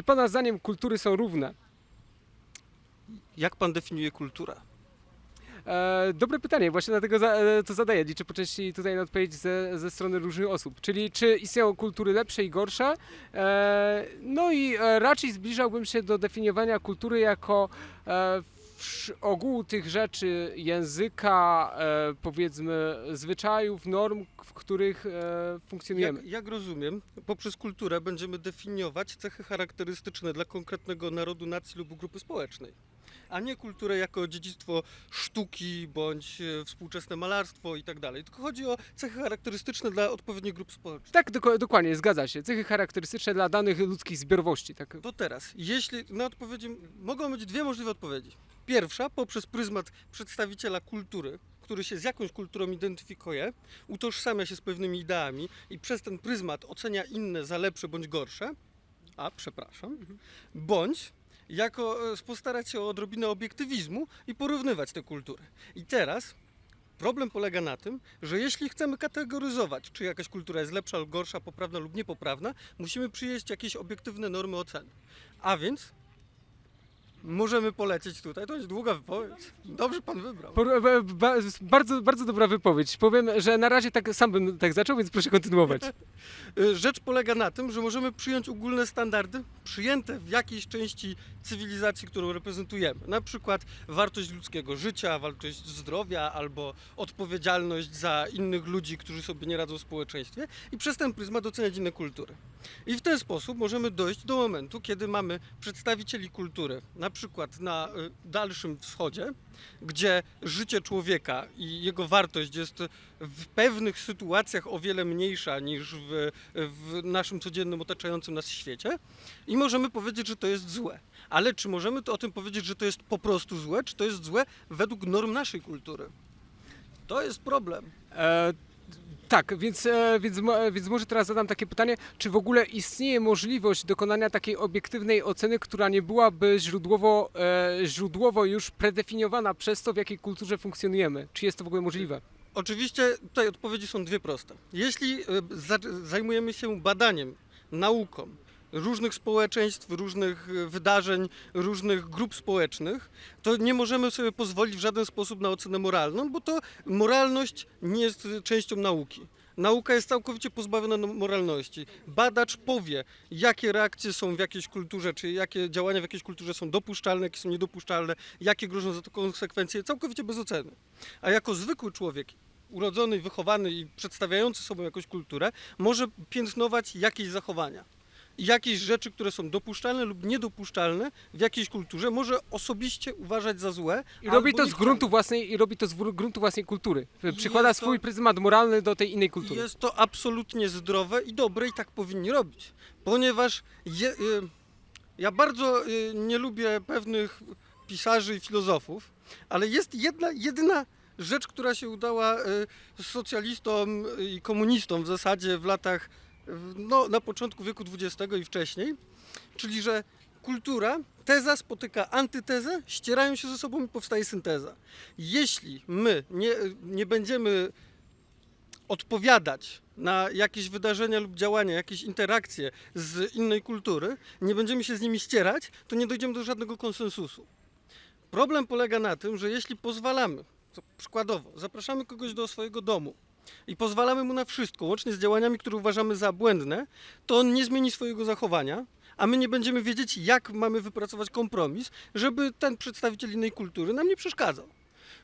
Czy Pana zdaniem kultury są równe? Jak pan definiuje kulturę? E, dobre pytanie, właśnie dlatego za, e, to zadaję. Liczę po części tutaj na odpowiedź ze, ze strony różnych osób. Czyli czy istnieją kultury lepsze i gorsze? E, no i e, raczej zbliżałbym się do definiowania kultury jako e, ogółu tych rzeczy, języka, e, powiedzmy zwyczajów, norm, w których e, funkcjonujemy. Jak, jak rozumiem, poprzez kulturę będziemy definiować cechy charakterystyczne dla konkretnego narodu, nacji lub grupy społecznej. A nie kulturę jako dziedzictwo sztuki bądź e, współczesne malarstwo i tak dalej. Tylko chodzi o cechy charakterystyczne dla odpowiednich grup społecznych. Tak, doko- dokładnie, zgadza się. Cechy charakterystyczne dla danych ludzkich zbiorowości. Tak. To teraz, jeśli na odpowiedzi mogą być dwie możliwe odpowiedzi. Pierwsza poprzez pryzmat przedstawiciela kultury, który się z jakąś kulturą identyfikuje, utożsamia się z pewnymi ideami i przez ten pryzmat ocenia inne za lepsze bądź gorsze. A, przepraszam. Bądź jako e, postarać się o odrobinę obiektywizmu i porównywać te kultury. I teraz problem polega na tym, że jeśli chcemy kategoryzować, czy jakaś kultura jest lepsza lub gorsza, poprawna lub niepoprawna, musimy przyjąć jakieś obiektywne normy oceny. A więc możemy polecieć tutaj. To jest długa wypowiedź. Dobrze pan wybrał. Por- ba- ba- bardzo, bardzo dobra wypowiedź. Powiem, że na razie tak sam bym tak zaczął, więc proszę kontynuować. Y, Rzecz polega na tym, że możemy przyjąć ogólne standardy przyjęte w jakiejś części cywilizacji, którą reprezentujemy. Na przykład wartość ludzkiego życia, wartość zdrowia albo odpowiedzialność za innych ludzi, którzy sobie nie radzą w społeczeństwie i przez ten pryzmat doceniać inne kultury. I w ten sposób możemy dojść do momentu, kiedy mamy przedstawicieli kultury, na przykład na y, Dalszym Wschodzie, gdzie życie człowieka i jego wartość jest w pewnych sytuacjach o wiele mniejsza niż w, w naszym codziennym otaczającym nas świecie i możemy powiedzieć, że to jest złe. Ale czy możemy to o tym powiedzieć, że to jest po prostu złe, czy to jest złe według norm naszej kultury? To jest problem. E, tak, więc, e, więc, mo- więc może teraz zadam takie pytanie, czy w ogóle istnieje możliwość dokonania takiej obiektywnej oceny, która nie byłaby źródłowo, e, źródłowo już predefiniowana przez to, w jakiej kulturze funkcjonujemy? Czy jest to w ogóle możliwe? Oczywiście tutaj odpowiedzi są dwie proste. Jeśli e, za- zajmujemy się badaniem, nauką różnych społeczeństw, różnych e, wydarzeń, różnych grup społecznych, to nie możemy sobie pozwolić w żaden sposób na ocenę moralną, bo to moralność nie jest częścią nauki. Nauka jest całkowicie pozbawiona no- moralności. Badacz powie, jakie reakcje są w jakiejś kulturze, czy jakie działania w jakiejś kulturze są dopuszczalne, jakie są niedopuszczalne, jakie grożą za to konsekwencje, całkowicie bez oceny. A jako zwykły człowiek, urodzony, wychowany i przedstawiający sobą jakąś kulturę, może piętnować jakieś zachowania. Jakieś rzeczy, które są dopuszczalne lub niedopuszczalne w jakiejś kulturze, może osobiście uważać za złe. I robi to z gruntu własnej, i robi to z gruntu własnej kultury. Przykłada to- swój pryzmat moralny do tej innej kultury. Jest to absolutnie zdrowe i dobre i tak powinni robić. Ponieważ je, y, ja bardzo y, nie lubię pewnych pisarzy i filozofów, ale jest jedna, jedyna rzecz, która się udała y, socjalistom i komunistom w zasadzie w latach, no, na początku wieku XX i wcześniej, czyli że kultura, teza spotyka antytezę, ścierają się ze sobą i powstaje synteza. Jeśli my nie, nie będziemy odpowiadać na jakieś wydarzenia lub działania, jakieś interakcje z innej kultury, nie będziemy się z nimi ścierać, to nie dojdziemy do żadnego konsensusu. Problem polega na tym, że jeśli pozwalamy, przykładowo, zapraszamy kogoś do swojego domu i pozwalamy mu na wszystko, łącznie z działaniami, które uważamy za błędne, to on nie zmieni swojego zachowania, a my nie będziemy wiedzieć, jak mamy wypracować kompromis, żeby ten przedstawiciel innej kultury nam nie przeszkadzał.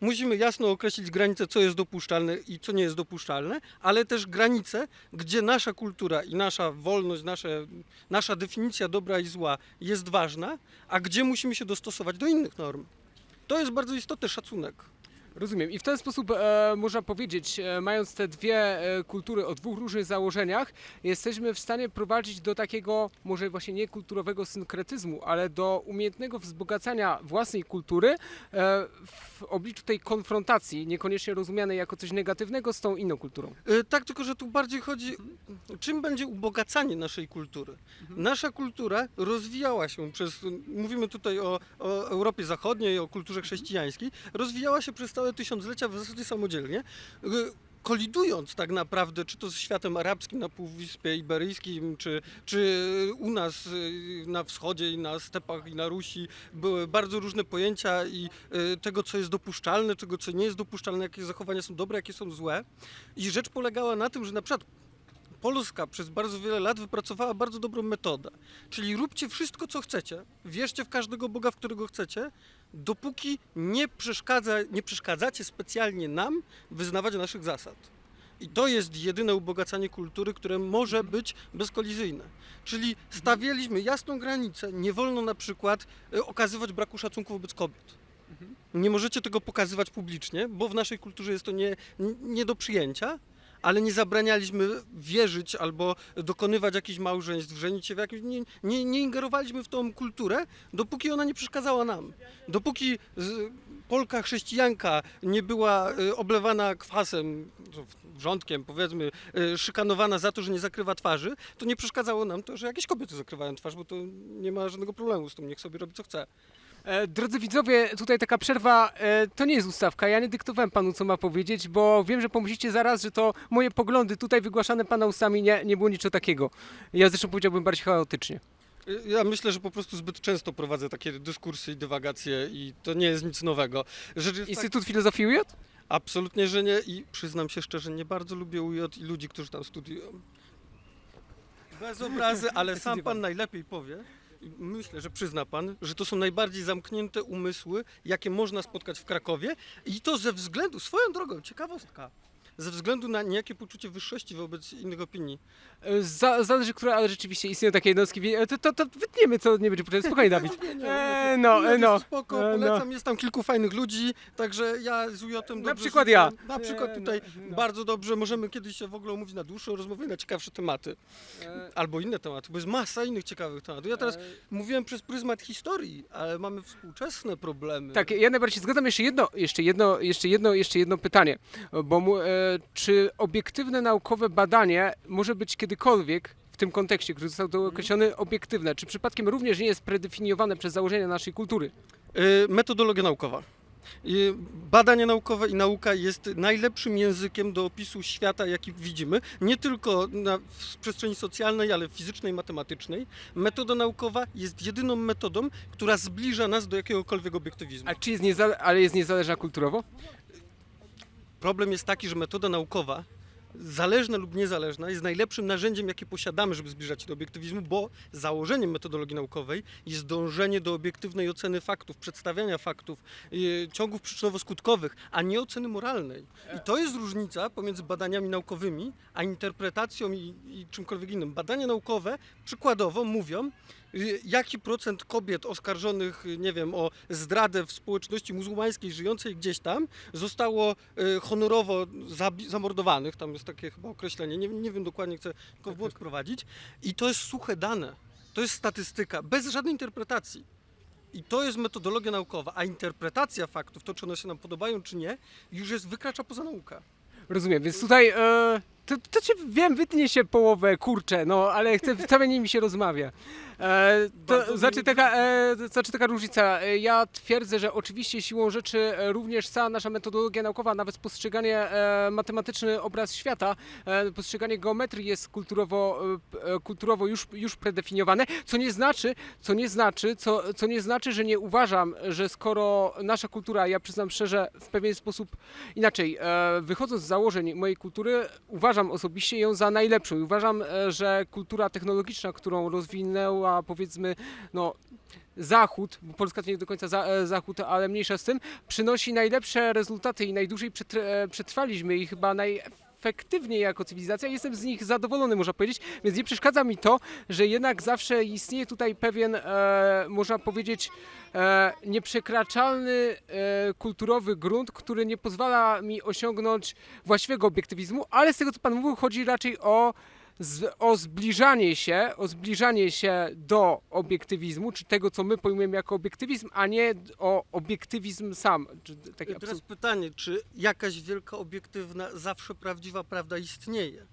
Musimy jasno określić granice, co jest dopuszczalne i co nie jest dopuszczalne, ale też granice, gdzie nasza kultura i nasza wolność, nasze, nasza definicja dobra i zła jest ważna, a gdzie musimy się dostosować do innych norm. To jest bardzo istotny szacunek. Rozumiem. I w ten sposób e, można powiedzieć, e, mając te dwie e, kultury o dwóch różnych założeniach, jesteśmy w stanie prowadzić do takiego, może właśnie nie kulturowego synkretyzmu, ale do umiejętnego wzbogacania własnej kultury e, w obliczu tej konfrontacji, niekoniecznie rozumianej jako coś negatywnego z tą inną kulturą. Y, Tak, tylko że tu bardziej chodzi, czym będzie ubogacanie naszej kultury. Nasza kultura rozwijała się przez, mówimy tutaj o, o Europie Zachodniej, o kulturze chrześcijańskiej, rozwijała się przez całe tysiąclecia w zasadzie samodzielnie. Y, kolidując tak naprawdę, czy to z światem arabskim na Półwyspie Iberyjskim, czy, czy u nas y, na wschodzie i na stepach i na Rusi, były bardzo różne pojęcia i y, tego, co jest dopuszczalne, czego, co nie jest dopuszczalne, jakie zachowania są dobre, jakie są złe. I rzecz polegała na tym, że na przykład Polska przez bardzo wiele lat wypracowała bardzo dobrą metodę. Czyli róbcie wszystko, co chcecie, wierzcie w każdego Boga, w którego chcecie, dopóki nie, przeszkadza, nie przeszkadzacie specjalnie nam wyznawać naszych zasad. I to jest jedyne ubogacanie kultury, które może być bezkolizyjne. Czyli stawialiśmy jasną granicę. Nie wolno na przykład y, okazywać braku szacunku wobec kobiet. Nie możecie tego pokazywać publicznie, bo w naszej kulturze jest to nie, nie do przyjęcia, ale nie zabranialiśmy wierzyć albo dokonywać jakichś małżeństw, żenić się w jakimś... Nie, nie, nie ingerowaliśmy w tą kulturę, dopóki ona nie przeszkadzała nam. Dopóki Polka chrześcijanka nie była y, oblewana kwasem, wrzątkiem powiedzmy, y, szykanowana za to, że nie zakrywa twarzy, to nie przeszkadzało nam to, że jakieś kobiety zakrywają twarz, bo to nie ma żadnego problemu z tym, niech sobie robi co chce. E, Drodzy widzowie, tutaj taka przerwa, e, to nie jest ustawka, ja nie dyktowałem panu co ma powiedzieć, bo wiem, że pomyślicie zaraz, że to moje poglądy tutaj wygłaszane pana ustami nie, nie było niczego takiego. Ja zresztą powiedziałbym bardziej chaotycznie. Y, Ja myślę, że po prostu zbyt często prowadzę takie dyskursy i dywagacje i to nie jest nic nowego. Rzecz jest tak, Instytut Filozofii UJ? absolutnie, że nie i przyznam się szczerze, nie bardzo lubię UJ i ludzi, którzy tam studiują. Bez obrazy, ale sam pan najlepiej powie. Myślę, że przyzna pan, że to są najbardziej zamknięte umysły, jakie można spotkać w Krakowie i to ze względu, swoją drogą, ciekawostka, ze względu na niejakie poczucie wyższości wobec innych opinii. E, Za, zależy, które, ale rzeczywiście istnieją takie jednostki. e, To, to, to wytniemy, co nie będzie potrzebne. Spokojnie, Dawid. Nie, nie, nie, no, no. jest Spoko, no. polecam, jest tam kilku fajnych ludzi, także ja z Na dobrze przykład żyję. ja. Na przykład E, tutaj no, no. bardzo dobrze, możemy kiedyś się w ogóle umówić na dłuższą rozmowę na ciekawsze tematy. Albo inne tematy, bo jest masa innych ciekawych tematów. Ja teraz mówiłem przez pryzmat historii, ale mamy współczesne problemy. Tak, ja najbardziej się zgadzam. Jeszcze jedno, jeszcze jedno, jeszcze jedno, jeszcze jedno pytanie. Bo mu, e, czy obiektywne naukowe badanie może być kiedykolwiek w tym kontekście, który został tu określony, obiektywne? Czy przypadkiem również nie jest predefiniowane przez założenia naszej kultury? Y, Metodologia naukowa. Y, Badanie naukowe i nauka jest najlepszym językiem do opisu świata, jaki widzimy, nie tylko na, w przestrzeni socjalnej, ale fizycznej, matematycznej. Metoda naukowa jest jedyną metodą, która zbliża nas do jakiegokolwiek obiektywizmu. A czy jest niezale- ale jest niezależna kulturowo? Problem jest taki, że metoda naukowa, zależna lub niezależna, jest najlepszym narzędziem, jakie posiadamy, żeby zbliżać się do obiektywizmu, bo założeniem metodologii naukowej jest dążenie do obiektywnej oceny faktów, przedstawiania faktów, yy, ciągów przyczynowo-skutkowych, a nie oceny moralnej. I to jest różnica pomiędzy badaniami naukowymi, a interpretacją i, i czymkolwiek innym. Badania naukowe przykładowo mówią, y, jaki procent kobiet oskarżonych, y, nie wiem, o zdradę w społeczności muzułmańskiej żyjącej gdzieś tam zostało y, honorowo zamordowanych, tam jest takie chyba określenie, nie, nie wiem dokładnie, chcę tylko w błąd prowadzić. I to jest suche dane, to jest statystyka, bez żadnej interpretacji. I to jest metodologia naukowa, a interpretacja faktów, to czy one się nam podobają, czy nie, już jest, wykracza poza naukę. Rozumiem, więc tutaj e, to, to cię wiem, wytnie się połowę, kurczę, no ale chcę, wcale nie mi się rozmawia. E, to znaczy taka, e, to znaczy taka różnica. E, Ja twierdzę, że oczywiście siłą rzeczy e, również cała nasza metodologia naukowa, nawet postrzeganie e, matematyczny obraz świata, e, postrzeganie geometrii jest kulturowo, e, e, kulturowo już, już predefiniowane, co nie znaczy, co nie znaczy, co, co nie znaczy, że nie uważam, że skoro nasza kultura, ja przyznam szczerze, w pewien sposób inaczej, e, wychodząc z założeń mojej kultury, uważam osobiście ją za najlepszą i uważam, e, że kultura technologiczna, którą rozwinęła powiedzmy, no Zachód, bo Polska to nie do końca za, e, Zachód, ale mniejsza z tym, przynosi najlepsze rezultaty i najdłużej e, przetrwaliśmy i chyba najefektywniej jako cywilizacja. Jestem z nich zadowolony, można powiedzieć, więc nie przeszkadza mi to, że jednak zawsze istnieje tutaj pewien, e, można powiedzieć, e, nieprzekraczalny e, kulturowy grunt, który nie pozwala mi osiągnąć właściwego obiektywizmu, ale z tego co Pan mówił, chodzi raczej o z, o zbliżanie się, o zbliżanie się do obiektywizmu, czy tego, co my pojmujemy jako obiektywizm, a nie o obiektywizm sam. Czy taki Teraz absolut- pytanie, czy jakaś wielka, obiektywna, zawsze prawdziwa prawda istnieje?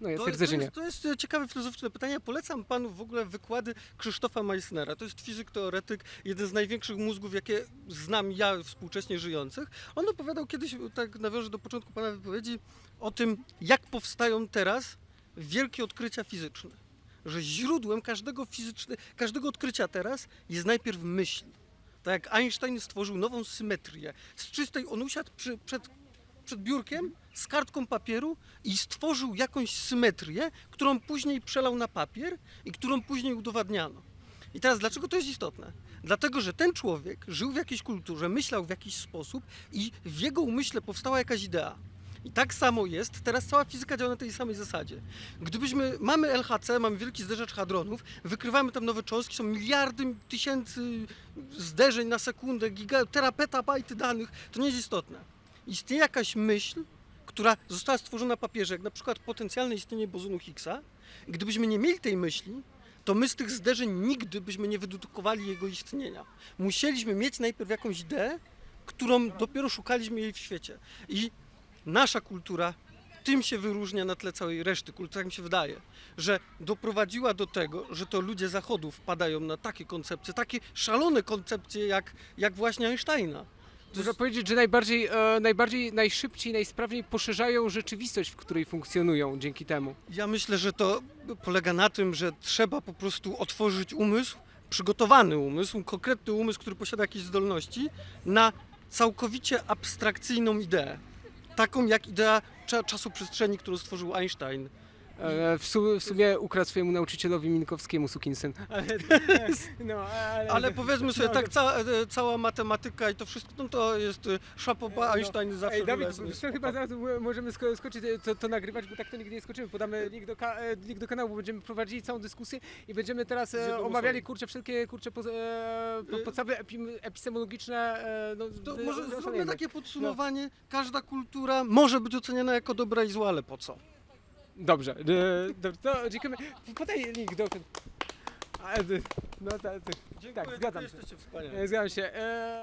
No ja To, twierdzę, to, że nie. jest, to jest e, ciekawe filozoficzne pytanie. Polecam panu w ogóle wykłady Krzysztofa Meissnera. To jest fizyk, teoretyk, jeden z największych mózgów, jakie znam ja współcześnie żyjących. On opowiadał kiedyś, tak nawiążę do początku pana wypowiedzi, o tym, jak powstają teraz wielkie odkrycia fizyczne. Że źródłem każdego fizyczne, każdego odkrycia teraz jest najpierw myśl. Tak jak Einstein stworzył nową symetrię. Z czystej, on usiadł przy, przed, przed biurkiem z kartką papieru i stworzył jakąś symetrię, którą później przelał na papier i którą później udowadniano. I teraz dlaczego to jest istotne? Dlatego, że ten człowiek żył w jakiejś kulturze, myślał w jakiś sposób i w jego umyśle powstała jakaś idea. I tak samo jest, teraz cała fizyka działa na tej samej zasadzie. Gdybyśmy, mamy LHC, mamy wielki zderzacz hadronów, wykrywamy tam nowe cząstki, są miliardy tysięcy zderzeń na sekundę, giga, terapetabajty danych, to nie jest istotne. Istnieje jakaś myśl, która została stworzona na papierze, jak na przykład potencjalne istnienie bozonu Higgsa. Gdybyśmy nie mieli tej myśli, to my z tych zderzeń nigdy byśmy nie wydedukowali jego istnienia. Musieliśmy mieć najpierw jakąś ideę, którą dopiero szukaliśmy jej w świecie. I nasza kultura tym się wyróżnia na tle całej reszty kultury, tak mi się wydaje, że doprowadziła do tego, że to ludzie zachodu wpadają na takie koncepcje, takie szalone koncepcje jak, jak właśnie Einsteina. Można powiedzieć, że najbardziej, e, najbardziej, najszybciej, najsprawniej poszerzają rzeczywistość, w której funkcjonują dzięki temu. ja myślę, że to polega na tym, że trzeba po prostu otworzyć umysł, przygotowany umysł, konkretny umysł, który posiada jakieś zdolności, na całkowicie abstrakcyjną ideę. Taką jak idea cza- czasu-przestrzeni, którą stworzył Einstein. E, w, su, w sumie ukradł swojemu nauczycielowi Minkowskiemu sukinsyn. Ale, no, ale, Ale powiedzmy sobie, no, tak ca- e, cała matematyka i to wszystko, no to jest e, szapoba, No. Einstein zawsze Ej, Dawid, zresztą chyba zaraz możemy sko- skoczyć to, to nagrywać, bo tak to nigdy nie skoczymy. Podamy link do, ka- link do kanału, bo będziemy prowadzili całą dyskusję i będziemy teraz e, omawiali kurczę wszelkie kurczę e, po- Y- podstawy epi- epistemologiczne. E, no, To e, może zróbmy takie podsumowanie. Każda kultura może być oceniana jako dobra i zła, ale po co? Dobrze, e, dobrze, to dziękujemy. Podaj link do... A, e, No tak, tak, Dziękuję, zgadzam się. Jesteście wspaniali. E, zgadzam się. E,